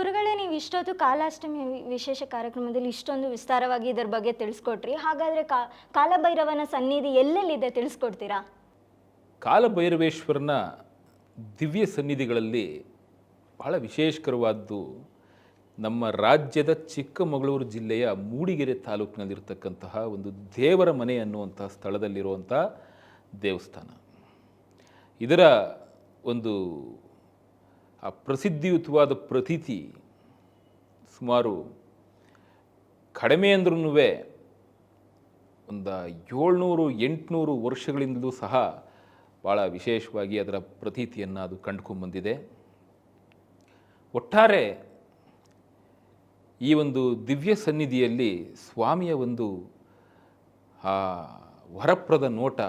ಗುರುಗಳೇ, ನೀವು ಇಷ್ಟೊತ್ತು ಕಾಲಾಷ್ಟಮಿ ವಿಶೇಷ ಕಾರ್ಯಕ್ರಮದಲ್ಲಿ ಇಷ್ಟೊಂದು ವಿಸ್ತಾರವಾಗಿ ಇದರ ಬಗ್ಗೆ ತಿಳಿಸ್ಕೊಟ್ರಿ. ಹಾಗಾದರೆ ಕಾ, ಕಾಲಭೈರವನ ಸನ್ನಿಧಿ ಎಲ್ಲೆಲ್ಲಿದೆ ತಿಳಿಸ್ಕೊಡ್ತೀರಾ? ಕಾಲಭೈರವೇಶ್ವರನ ದಿವ್ಯ ಸನ್ನಿಧಿಗಳಲ್ಲಿ ಬಹಳ ವಿಶೇಷಕರವಾದ್ದು ನಮ್ಮ ರಾಜ್ಯದ ಚಿಕ್ಕಮಗಳೂರು ಜಿಲ್ಲೆಯ ಮೂಡಿಗೆರೆ ತಾಲೂಕಿನಲ್ಲಿರ್ತಕ್ಕಂತಹ ಒಂದು ದೇವರ ಮನೆ ಅನ್ನುವಂತಹ ಸ್ಥಳದಲ್ಲಿರುವಂಥ ದೇವಸ್ಥಾನ. ಇದರ ಒಂದು ಆ ಪ್ರಸಿದ್ಧಿಯುತವಾದ ಪ್ರತೀತಿ ಸುಮಾರು ಕಡಿಮೆ ಅಂದ್ರೂ ಒಂದು ಏಳ್ನೂರು, ಎಂಟುನೂರು ವರ್ಷಗಳಿಂದಲೂ ಸಹ ಭಾಳ ವಿಶೇಷವಾಗಿ ಅದರ ಪ್ರತೀತಿಯನ್ನು ಅದು ಕಂಡುಕೊಂಡ್ಬಂದಿದೆ ಒಟ್ಟಾರೆ ಈ ಒಂದು ದಿವ್ಯ ಸನ್ನಿಧಿಯಲ್ಲಿ ಸ್ವಾಮಿಯ ಒಂದು ಆ ವರಪ್ರದ ನೋಟ,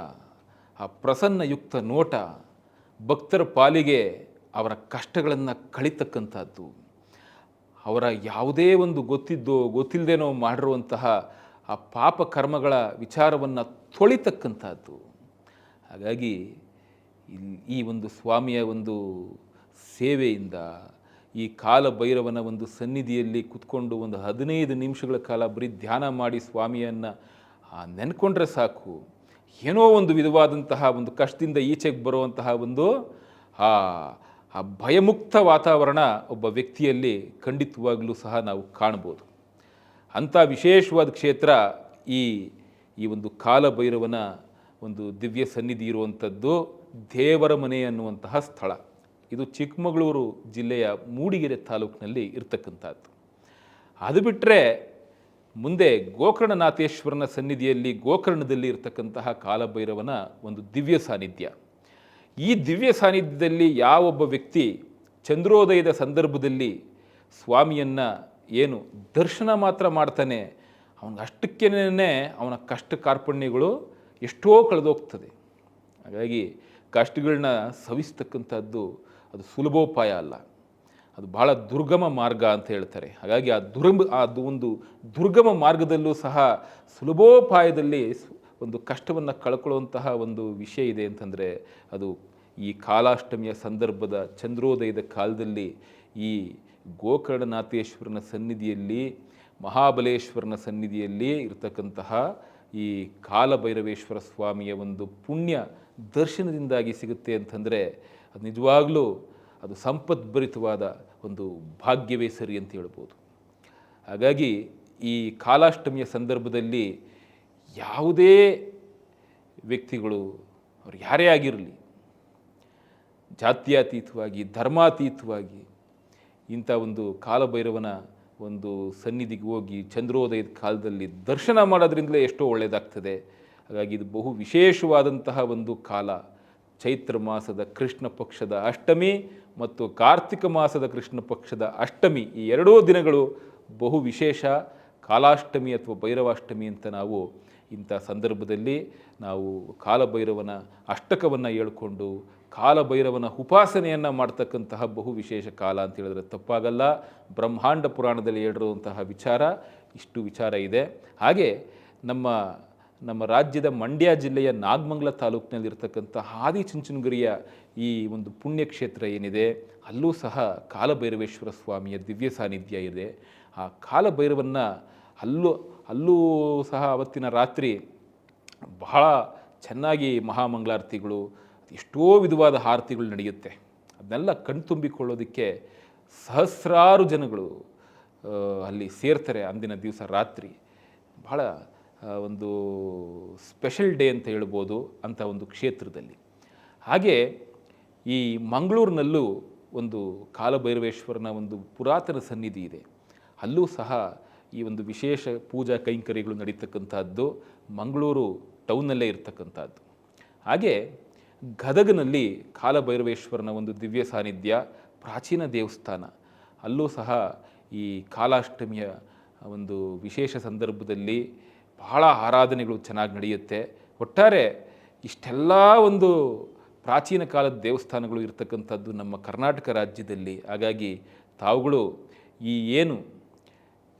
ಆ ಪ್ರಸನ್ನಯುಕ್ತ ನೋಟ ಭಕ್ತರ ಪಾಲಿಗೆ ಅವರ ಕಷ್ಟಗಳನ್ನು ಕಳಿತಕ್ಕಂಥದ್ದು. ಅವರ ಯಾವುದೇ ಒಂದು ಗೊತ್ತಿದ್ದೋ ಗೊತ್ತಿಲ್ಲದೇನೋ ಮಾಡಿರುವಂತಹ ಆ ಪಾಪ ಕರ್ಮಗಳ ವಿಚಾರವನ್ನು ತೊಳಿತಕ್ಕಂಥದ್ದು. ಹಾಗಾಗಿ ಈ ಒಂದು ಸ್ವಾಮಿಯ ಒಂದು ಸೇವೆಯಿಂದ ಈ ಕಾಲ ಭೈರವನ ಒಂದು ಸನ್ನಿಧಿಯಲ್ಲಿ ಕುತ್ಕೊಂಡು ಒಂದು ಹದಿನೈದು ನಿಮಿಷಗಳ ಕಾಲ ಬರೀ ಧ್ಯಾನ ಮಾಡಿ ಸ್ವಾಮಿಯನ್ನು ನೆನ್ಕೊಂಡ್ರೆ ಸಾಕು. ಏನೋ ಒಂದು ವಿಧವಾದಂತಹ ಒಂದು ಕಷ್ಟದಿಂದ ಈಚೆಗೆ ಬರುವಂತಹ ಒಂದು, ಆ ಆ ಭಯಮುಕ್ತ ವಾತಾವರಣ ಒಬ್ಬ ವ್ಯಕ್ತಿಯಲ್ಲಿ ಖಂಡಿತವಾಗಲೂ ಸಹ ನಾವು ಕಾಣ್ಬೋದು ಅಂಥ ವಿಶೇಷವಾದ ಕ್ಷೇತ್ರ ಈ ಈ ಒಂದು ಕಾಲಭೈರವನ ಒಂದು ದಿವ್ಯ ಸನ್ನಿಧಿ ಇರುವಂಥದ್ದು ದೇವರ ಮನೆ ಅನ್ನುವಂತಹ ಸ್ಥಳ. ಇದು ಚಿಕ್ಕಮಗಳೂರು ಜಿಲ್ಲೆಯ ಮೂಡಿಗೆರೆ ತಾಲೂಕಿನಲ್ಲಿ ಇರತಕ್ಕಂಥದ್ದು. ಅದು ಬಿಟ್ಟರೆ ಮುಂದೆ ಗೋಕರ್ಣನಾಥೇಶ್ವರನ ಸನ್ನಿಧಿಯಲ್ಲಿ ಗೋಕರ್ಣದಲ್ಲಿ ಇರತಕ್ಕಂತಹ ಕಾಲಭೈರವನ ಒಂದು ದಿವ್ಯ ಸಾನ್ನಿಧ್ಯ. ಈ ದಿವ್ಯ ಸಾನ್ನಿಧ್ಯದಲ್ಲಿ ಯಾವೊಬ್ಬ ವ್ಯಕ್ತಿ ಚಂದ್ರೋದಯದ ಸಂದರ್ಭದಲ್ಲಿ ಸ್ವಾಮಿಯನ್ನು ಏನು ದರ್ಶನ ಮಾತ್ರ ಮಾಡ್ತಾನೆ, ಅವನಿಗೆ ಅಷ್ಟಕ್ಕೇನೆ ಅವನ ಕಷ್ಟ ಕಾರ್ಪಣ್ಯಗಳು ಎಷ್ಟೋ ಕಳೆದೋಗ್ತದೆ. ಹಾಗಾಗಿ ಕಷ್ಟಗಳನ್ನ ಸವಿಸ್ತಕ್ಕಂಥದ್ದು ಅದು ಸುಲಭೋಪಾಯ ಅಲ್ಲ. ಅದು ಬಹಳ ದುರ್ಗಮ ಮಾರ್ಗ ಅಂತ ಹೇಳ್ತಾರೆ. ಹಾಗಾಗಿ ಆ ದುರ್ಗ ಅದು ಒಂದು ದುರ್ಗಮ ಮಾರ್ಗದಲ್ಲೂ ಸಹ ಸುಲಭೋಪಾಯದಲ್ಲಿ ಒಂದು ಕಷ್ಟವನ್ನು ಕಳ್ಕೊಳ್ಳುವಂತಹ ಒಂದು ವಿಷಯ ಇದೆ ಅಂತಂದರೆ ಅದು ಈ ಕಾಲಾಷ್ಟಮಿಯ ಸಂದರ್ಭದ ಚಂದ್ರೋದಯದ ಕಾಲದಲ್ಲಿ ಈ ಗೋಕರ್ಣನಾಥೇಶ್ವರನ ಸನ್ನಿಧಿಯಲ್ಲಿ, ಮಹಾಬಲೇಶ್ವರನ ಸನ್ನಿಧಿಯಲ್ಲಿ ಇರತಕ್ಕಂತಹ ಈ ಕಾಲಭೈರವೇಶ್ವರ ಸ್ವಾಮಿಯ ಒಂದು ಪುಣ್ಯ ದರ್ಶನದಿಂದಾಗಿ ಸಿಗುತ್ತೆ ಅಂತಂದರೆ ಅದು ನಿಜವಾಗಲೂ ಅದು ಸಂಪದ್ಭರಿತವಾದ ಒಂದು ಭಾಗ್ಯವೇ ಸರಿ ಅಂತ ಹೇಳ್ಬೋದು. ಹಾಗಾಗಿ ಈ ಕಾಲಾಷ್ಟಮಿಯ ಸಂದರ್ಭದಲ್ಲಿ ಯಾವುದೇ ವ್ಯಕ್ತಿಗಳು ಅವ್ರು ಯಾರೇ ಆಗಿರಲಿ, ಜಾತ್ಯತೀತವಾಗಿ, ಧರ್ಮಾತೀತವಾಗಿ ಇಂಥ ಒಂದು ಕಾಲಭೈರವನ ಒಂದು ಸನ್ನಿಧಿಗೆ ಹೋಗಿ ಚಂದ್ರೋದಯದ ಕಾಲದಲ್ಲಿ ದರ್ಶನ ಮಾಡೋದ್ರಿಂದಲೇ ಎಷ್ಟೋ ಒಳ್ಳೆಯದಾಗ್ತದೆ ಹಾಗಾಗಿ ಇದು ಬಹು ವಿಶೇಷವಾದಂತಹ ಒಂದು ಕಾಲ. ಚೈತ್ರ ಮಾಸದ ಕೃಷ್ಣ ಪಕ್ಷದ ಅಷ್ಟಮಿ ಮತ್ತು ಕಾರ್ತಿಕ ಮಾಸದ ಕೃಷ್ಣ ಪಕ್ಷದ ಅಷ್ಟಮಿ ಈ ಎರಡೂ ದಿನಗಳು ಬಹು ವಿಶೇಷ. ಕಾಲಾಷ್ಟಮಿ ಅಥವಾ ಭೈರವಾಷ್ಟಮಿ ಅಂತ ನಾವು ಇಂಥ ಸಂದರ್ಭದಲ್ಲಿ ನಾವು ಕಾಲಭೈರವನ ಅಷ್ಟಕವನ್ನು ಹೇಳ್ಕೊಂಡು ಕಾಲಭೈರವನ ಉಪಾಸನೆಯನ್ನು ಮಾಡ್ತಕ್ಕಂತಹ ಬಹು ವಿಶೇಷ ಕಾಲ ಅಂತ ಹೇಳಿದ್ರೆ ತಪ್ಪಾಗಲ್ಲ. ಬ್ರಹ್ಮಾಂಡ ಪುರಾಣದಲ್ಲಿ ಹೇಳಿರುವಂತಹ ವಿಚಾರ, ಇಷ್ಟು ವಿಚಾರ ಇದೆ. ಹಾಗೆ ನಮ್ಮ ನಮ್ಮ ರಾಜ್ಯದ ಮಂಡ್ಯ ಜಿಲ್ಲೆಯ ನಾಗಮಂಗಲ ತಾಲೂಕಿನಲ್ಲಿರ್ತಕ್ಕಂಥ ಆದಿಚುಂಚನಗಿರಿಯ ಈ ಒಂದು ಪುಣ್ಯಕ್ಷೇತ್ರ ಏನಿದೆ, ಅಲ್ಲೂ ಸಹ ಕಾಲಭೈರವೇಶ್ವರ ಸ್ವಾಮಿಯ ದಿವ್ಯ ಸಾನ್ನಿಧ್ಯ ಇದೆ. ಆ ಕಾಲಭೈರವನ್ನು ಅಲ್ಲೂ ಅಲ್ಲೂ ಸಹ ಅವತ್ತಿನ ರಾತ್ರಿ ಬಹಳ ಚೆನ್ನಾಗಿ ಮಹಾಮಂಗಳಾರತಿಗಳು, ಎಷ್ಟೋ ವಿಧವಾದ ಆರತಿಗಳು ನಡೆಯುತ್ತೆ. ಅದನ್ನೆಲ್ಲ ಕಣ್ತುಂಬಿಕೊಳ್ಳೋದಕ್ಕೆ ಸಹಸ್ರಾರು ಜನಗಳು ಅಲ್ಲಿ ಸೇರ್ತಾರೆ ಅಂದಿನ ದಿವಸ ರಾತ್ರಿ. ಬಹಳ ಒಂದು ಸ್ಪೆಷಲ್ ಡೇ ಅಂತ ಹೇಳ್ಬೋದು ಅಂಥ ಒಂದು ಕ್ಷೇತ್ರದಲ್ಲಿ. ಹಾಗೆ ಈ ಮಂಗಳೂರಿನಲ್ಲೂ ಒಂದು ಕಾಲಭೈರವೇಶ್ವರನ ಒಂದು ಪುರಾತನ ಸನ್ನಿಧಿ ಇದೆ. ಅಲ್ಲೂ ಸಹ ಈ ಒಂದು ವಿಶೇಷ ಪೂಜಾ ಕೈಂಕರ್ಯಗಳು ನಡೀತಕ್ಕಂಥದ್ದು ಮಂಗಳೂರು ಟೌನ್ನಲ್ಲೇ ಇರ್ತಕ್ಕಂಥದ್ದು. ಹಾಗೆ ಗದಗನಲ್ಲಿ ಕಾಲಭೈರವೇಶ್ವರನ ಒಂದು ದಿವ್ಯ ಸಾನ್ನಿಧ್ಯ, ಪ್ರಾಚೀನ ದೇವಸ್ಥಾನ. ಅಲ್ಲೂ ಸಹ ಈ ಕಾಲಾಷ್ಟಮಿಯ ಒಂದು ವಿಶೇಷ ಸಂದರ್ಭದಲ್ಲಿ ಬಹಳ ಆರಾಧನೆಗಳು ಚೆನ್ನಾಗಿ ನಡೆಯುತ್ತೆ. ಒಟ್ಟಾರೆ ಇಷ್ಟೆಲ್ಲ ಒಂದು ಪ್ರಾಚೀನ ಕಾಲದ ದೇವಸ್ಥಾನಗಳು ಇರತಕ್ಕಂಥದ್ದು ನಮ್ಮ ಕರ್ನಾಟಕ ರಾಜ್ಯದಲ್ಲಿ. ಹಾಗಾಗಿ ತಾವುಗಳು ಈ ಏನು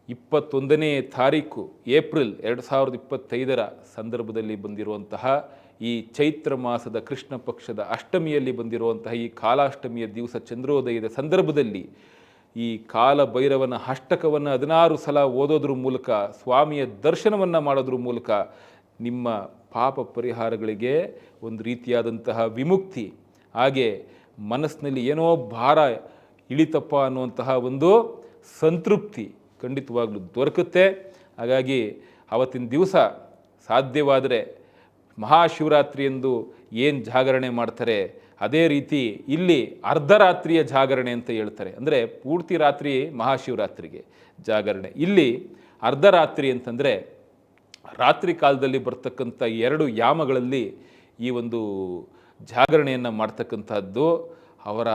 ಇಪ್ಪತ್ತೊಂದನೇ ತಾರೀಕು ಏಪ್ರಿಲ್ ಎರಡು ಸಾವಿರದ ಇಪ್ಪತ್ತೈದರ ಸಂದರ್ಭದಲ್ಲಿ ಬಂದಿರುವಂತಹ ಈ ಚೈತ್ರ ಮಾಸದ ಕೃಷ್ಣ ಪಕ್ಷದ ಅಷ್ಟಮಿಯಲ್ಲಿ ಬಂದಿರುವಂತಹ ಈ ಕಾಲಾಷ್ಟಮಿಯ ದಿವಸ ಚಂದ್ರೋದಯದ ಸಂದರ್ಭದಲ್ಲಿ ಈ ಕಾಲಭೈರವನ ಅಷ್ಟಕವನ್ನು ಹದಿನಾರು ಸಲ ಓದೋದ್ರ ಮೂಲಕ, ಸ್ವಾಮಿಯ ದರ್ಶನವನ್ನು ಮಾಡೋದ್ರ ಮೂಲಕ ನಿಮ್ಮ ಪಾಪ ಪರಿಹಾರಗಳಿಗೆ ಒಂದು ರೀತಿಯಾದಂತಹ ವಿಮುಕ್ತಿ, ಹಾಗೆ ಮನಸ್ಸಿನಲ್ಲಿ ಏನೋ ಭಾರ ಇಳಿತಪ್ಪ ಅನ್ನುವಂತಹ ಒಂದು ಸಂತೃಪ್ತಿ ಖಂಡಿತವಾಗ್ಲೂ ದೊರಕುತ್ತೆ. ಹಾಗಾಗಿ ಆವತ್ತಿನ ದಿವಸ ಸಾಧ್ಯವಾದರೆ ಮಹಾಶಿವರಾತ್ರಿ ಎಂದು ಏನು ಜಾಗರಣೆ ಮಾಡ್ತಾರೆ, ಅದೇ ರೀತಿ ಇಲ್ಲಿ ಅರ್ಧರಾತ್ರಿಯ ಜಾಗರಣೆ ಅಂತ ಹೇಳ್ತಾರೆ. ಅಂದರೆ ಪೂರ್ತಿ ರಾತ್ರಿ ಮಹಾಶಿವರಾತ್ರಿಗೆ ಜಾಗರಣೆ. ಇಲ್ಲಿ ಅರ್ಧರಾತ್ರಿ ಅಂತಂದರೆ ರಾತ್ರಿ ಕಾಲದಲ್ಲಿ ಬರ್ತಕ್ಕಂಥ ಎರಡು ಯಾಮಗಳಲ್ಲಿ ಈ ಒಂದು ಜಾಗರಣೆಯನ್ನು ಮಾಡ್ತಕ್ಕಂಥದ್ದು. ಅವರ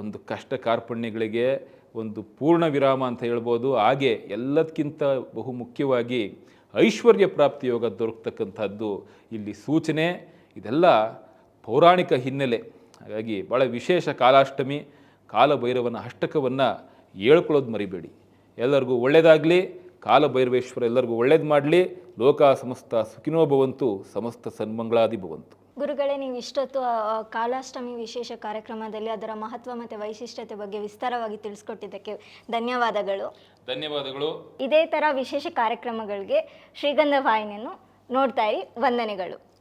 ಒಂದು ಕಷ್ಟ ಕಾರ್ಪಣ್ಯಗಳಿಗೆ ಒಂದು ಪೂರ್ಣ ವಿರಾಮ ಅಂತ ಹೇಳ್ಬೋದು. ಹಾಗೆ ಎಲ್ಲದಕ್ಕಿಂತ ಬಹು ಮುಖ್ಯವಾಗಿ ಐಶ್ವರ್ಯ ಪ್ರಾಪ್ತಿ ಯೋಗ ದೊರಕತಕ್ಕಂಥದ್ದು ಇಲ್ಲಿ ಸೂಚನೆ. ಇದೆಲ್ಲ ಪೌರಾಣಿಕ ಹಿನ್ನೆಲೆ. ಹಾಗಾಗಿ ಭಾಳ ವಿಶೇಷ ಕಾಲಾಷ್ಟಮಿ, ಕಾಲಭೈರವನ ಅಷ್ಟಕವನ್ನು ಹೇಳ್ಕೊಳ್ಳೋದು ಮರಿಬೇಡಿ. ಎಲ್ಲರಿಗೂ ಒಳ್ಳೆಯದಾಗಲಿ ಕಾಲಭೈರವೇಶ್ವರ ಎಲ್ಲರಿಗೂ ಒಳ್ಳೇದು ಮಾಡಲಿ. ಲೋಕ ಸಮಸ್ತ ಸುಖಿನೋ ಭವಂತು, ಸಮಸ್ತ ಸನ್ಮಂಗಳಾದಿ ಭವಂತು. ಗುರುಗಳೇ ನೀವು ಇಷ್ಟೊತ್ತು ಕಾಲಾಷ್ಟಮಿ ವಿಶೇಷ ಕಾರ್ಯಕ್ರಮದಲ್ಲಿ ಅದರ ಮಹತ್ವ ಮತ್ತು ವೈಶಿಷ್ಟ್ಯತೆ ಬಗ್ಗೆ ವಿಸ್ತಾರವಾಗಿ ತಿಳಿಸ್ಕೊಟ್ಟಿದ್ದಕ್ಕೆ ಧನ್ಯವಾದಗಳು. ಧನ್ಯವಾದಗಳು. ಇದೇ ತರ ವಿಶೇಷ ಕಾರ್ಯಕ್ರಮಗಳಿಗೆ ಶ್ರೀಗಂಧ ವಾಹಿನಿಯನ್ನು ನೋಡ್ತಾ ಇರಿ. ವಂದನೆಗಳು.